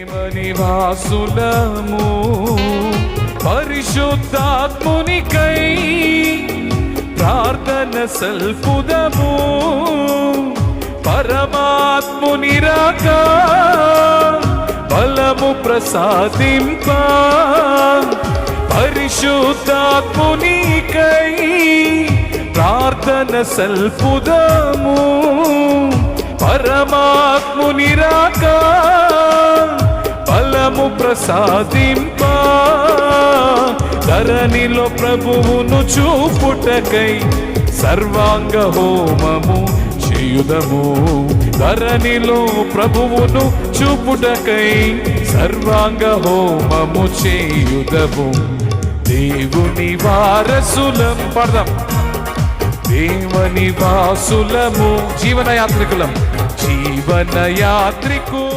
నివాసులము పరిశుద్ధాత్మునికై ప్రార్థన సల్పుదము పరమాత్ముని రాక బలము ప్రసాదింప పరిశుద్ధాత్మునికై ప్రార్థన సల్పుదము పరమాత్ముని రాకా ప్రసాదింప. ధరణిలో ప్రభువును చూపుటకై సర్వాంగ హోమము చేయుదము. ధరణిలో ప్రభువును చూపుటకై సర్వాంగ హోమము చేయుదము. దేవుని వారసులం పదం దేవని వాసులము జీవన యాత్రికులం జీవన యాత్రికు